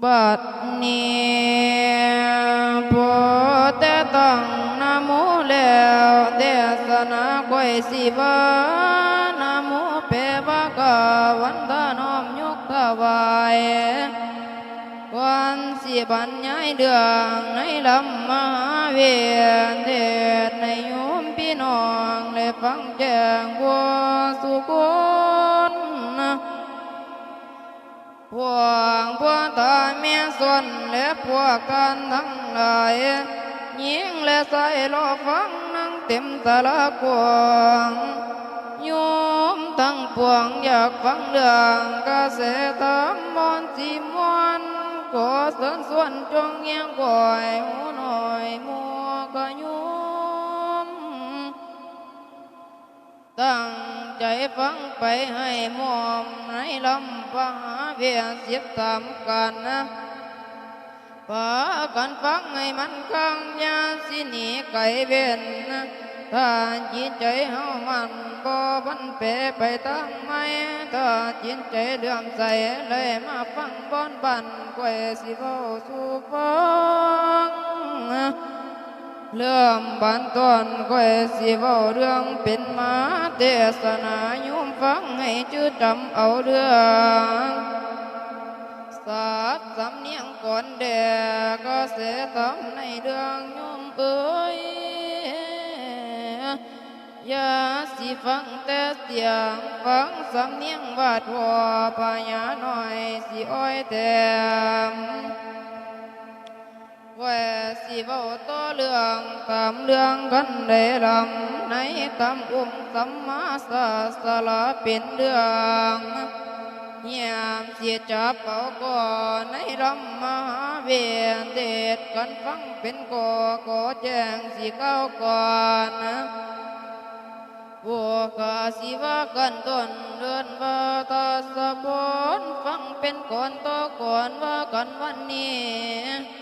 บัดนี้พอแต่ตั้งนโมแล้วเทศนาก้อยสิบานโมเปบากาวันทานอมยกถวายวันสิบรรยายเดืองในลำมหาเวียนเทศในโยมพี่น้องและฟังแจ้งบัวสุคน พวกพวกตาเมียส่วนและพวกกันทั้งหลายยิงและใส่รอฟังนั่งเต็ม จงเงียงก่อยหูหน่อยมัวกะโยมตั้งใจฟังไปให้มอมในลำพหาเวียนเสียบตามกันนะพากันฟังให้มันข้างยาสิหนีไก่เวียนนะถ้าจิตใจเฮามันบ่บันเปไปตั้งไม่ถ้าจิตใจเลื่อมใสเลยมาฟังบอนบันกวยสิเว้าสู่ฟัง เรื่องบานตอนก็สิเว้าเรื่องเป็นมาเทศนาโยมฟังให้จื้อจำเอาเรื่องสาบสำเนียงก่อนแดก็เสทำในเรื่องโยมเอ้ยอย่าสิฟังแต่เสียงฟังสำเนียงวาดหัวพญาหน่อยสิอ้อยแต้ม สิเว้าต่อเรื่องตามเรื่องกันได้ลำในตำอุ้มสัมมาสาสละเป็นเรื่องเหียมเสียจับเอาก่อนในรำมหาเวียนเดชกันฟังเป็นก่อก่อแจ้งสิเก้าก่อนนะบัวกาสิว่ากันต้นเดือนว่าตาสะพนฟังเป็นก่อนต่อก่อนว่ากันวันนี้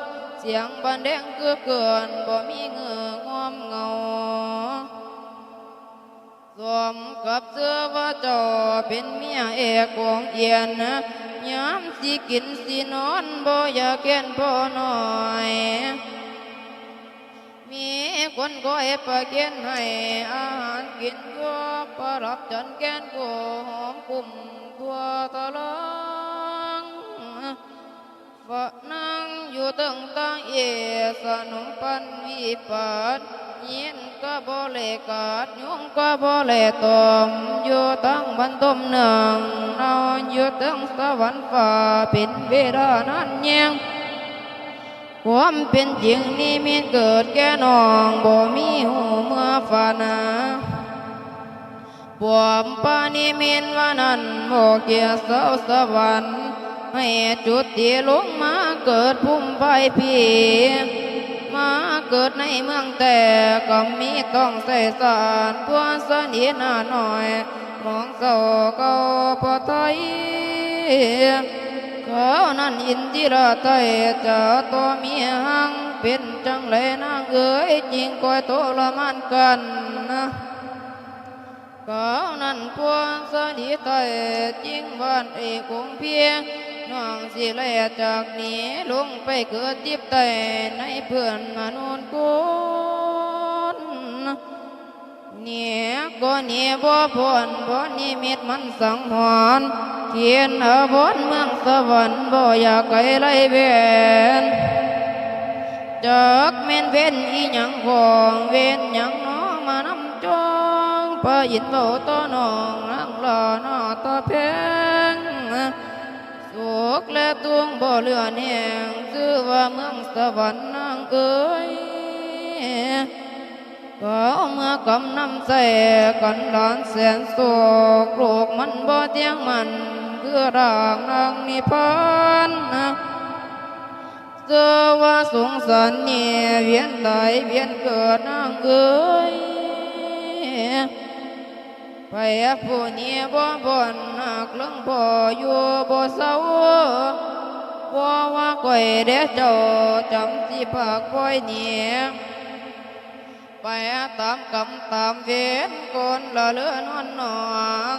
เสียงบันเด้งเกือเกินบ่มีเงื่องอมเงาสวมกับเสื้อว่าจอเป็นเมียเอกของเอียนยามสิกินสินอนบ่อยากเกินพ่อหน่อยมีคนก็เอปเกีนให้อาหารกินก็ประรับจนแกนกูหอมกุ่มตัวตลองฝนั่ง อยู่ตึงตั้งเอสนมปันวิปัสยินก็บ่เลกาดยุงก็บ่เลตมอยู่ตั้งบรรทมหนึ่งนอนอยู่ตึงสวรรค์ฟ้าเป็นเวลานั้นยังความเป็นจริงนี่มีเกิดแก่น้องบ่มีหูเมื่อฝานาปวมปานิมินว่านั้นโมเกียเสาสวรรค์ ให้จุดที่ลงมาเกิดพุ่มไฟพีมาเกิดในเมืองแต่ก็มีต้องใส่สารพวสนิหนาหน่อย มองเศร้าเก่าพอไทยเขานั้นอินทิราไทยจะตัวมีหังเป็นจังเลยนางเอ๋ยจริงคอยโตละมันกันนะเขานั้นพวสนิทไตจริงบ้านเอกคงเพียง น้องสิแลจากนี้ลงไปเกิดทิพย์ไตในเพื่อนมนุษย์กุนเนี่ยก็เนี่ยบ่พ้นบ่นิมิตมันสังหรณ์เขียนเอาบนเมืองสวรรค์บ่อยากไกลไรเวียนจากเม่นเว้นอีหยังของเว้นหยังน้องมานำจองพระยินโบต่อน้องนั่งลาหน้าตาเพงสุ กและตวงบ่เหลือแหงชื่อว่าเมืองสวรรค์นางเอ้ยก็เมื่อกำนำใส่กันหลานแสนโศกโลกมันบ่เที่ยงมันคือร่างนางนิพพานนะเจอว่าสงสารเนี่ยเวียนตายเวียนเกิดนางเอ้ย ไปผู้นี้บ่บ่นหักลงพ่อยู่บ่เศร้าว่าว่าก่อยเด้เจ้าจำสิภาคปล่อยเนี่ยไปตามกรรมตามเวรคนละเลือนวนนอง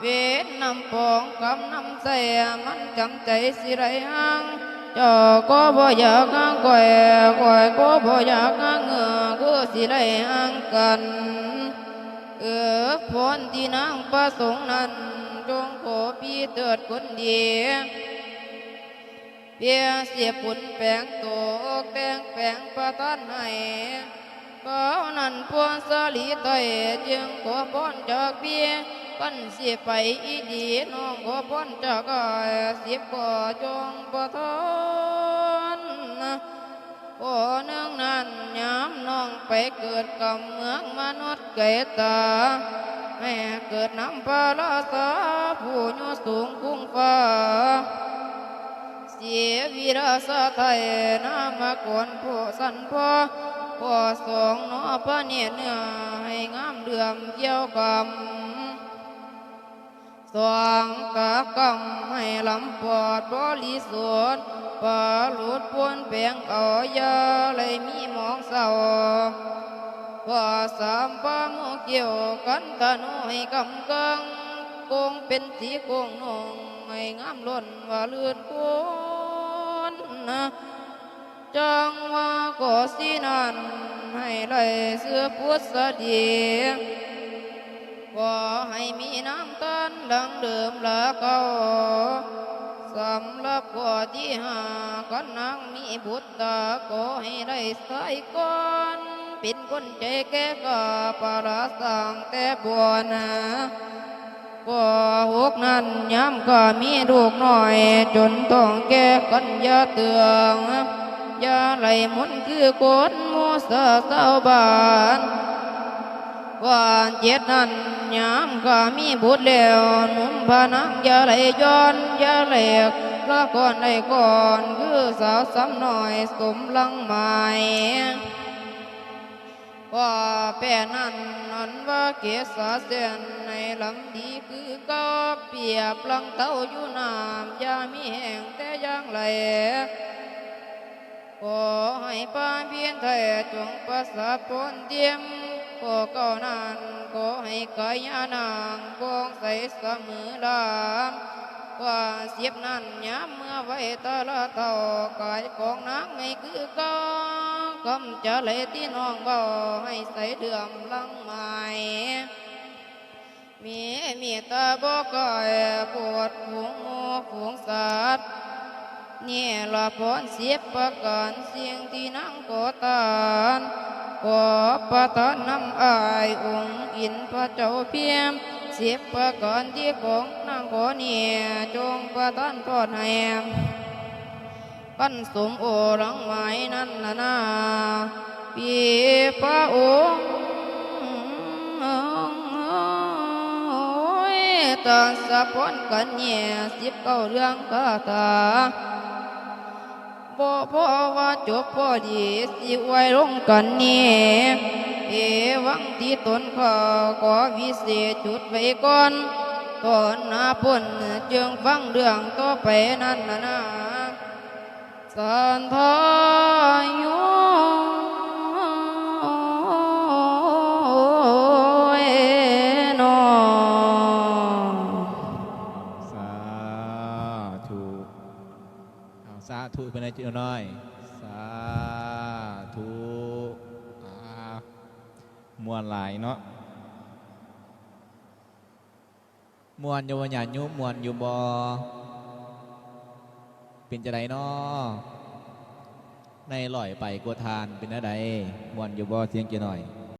เวรนำปองกรรมนำใส่มันจำใจสิไรหังเจ้าก็บ่อยากหังก่อยก่อยก็บ่อยากหังเงือคือสิไรหังกัน เออพรที่นางประสงค์นั้นจงขอพี่เติดคนเดียเพียเสียปุ่นแปลงโตกแต่งแปลงประทานให้ก็นั้นพวงสลีไตจึงขอพรจากพี่กันเสียไปอีดีน้องขอพรจากกายเสียก่อจงประทาน ไปเกิดกับเมืองมนุษย์เกตาแม่เกิดน้ำปลาสาผู้ยสูงคุ้งฟ้าเสียวีรสะไทยนามกวนผู้สันพอพอสองนอพระเนียเนื้อให้งามเดือมเกี่ยวกับสว่างกะกำให้ลำปอดบริสุทธิ์ ปาหลุดพ้นเปียงเอายาเลยมีหมองเศร้าว่าสามปามุเกี่ยวกันตะนุให้กำกังคงเป็นสีคงนงให้งามล้นว่าเลือดคนนะจังว่าก็สีนั้นให้ไหลเสื้อพุทธดีว่าให้มีน้ำตันดังเดิมละเก่า สำหรับก่อที่หากันางมีบุตรตาก็ให้ได้ใส่ก่อนเป็นคนใจแก่ก็ปราสังแต่บัวนาก็หกนั้นย้ำก็มีลูกน้อย จนต้องแก่กันยาเตืองยาไหลมุนคือคนมูสาเศร้าบ้านว่าเจ็ดนั้น ยามก็มีบุตรแล้วนุ่มพานังอย่าไหลย้อนอย่าไหลกละก่อนได้ก่อนคือสาวสำน้อยสมลังไม้ว่าแป้นั้นนันว่าเกศาเส้นในลำดีคือก็เปียบลังเต้าอยู่น้ำยามีแห่งแต่ยังไหลขอให้ป้าเพียนไทยจงประสาทผลเทียม ขอเก่านานขอให้กายานางบองใสเสมอลามว่าเสียบนั้นย้ำเมื่อไว้ตาละเท่ากายของนางไม่คือก็กำจะเลยที่น้องบาให้ใส่เดือมลังไม้มีมีตาบอกกายปวดหวงโมหวงสัตว์ นี่ละพรเสียประกันเสียงที่นั่งก่อตานขอประทานน้ำอายองค์อินพระเจ้าเพียมเสียประกันที่ของนางขอเนี่ยจงประทานทอดให้กันสมโอรังไม้นั้นนะนาปีพระองค์ตาสะพนกันเนี่ยสิบเก้าเรื่องคาถา บ่พอว่าจบพ่อดีสิไว้ลงกันนี่เอวังที่ตนข้าขอวิเศษจุดไว้ก่อนตอนนาพ้นจึงฟังเรื่องต่อไปนั่นนะนะสันทา วนหลายเนาะมวนอยู่บ่หยาดยุมวนอยู่บ่เป็นจะไดเนาะในลอยไปกลัวทานเป็นอะไรมวนอยู่บ่เสียงกี่หน่อย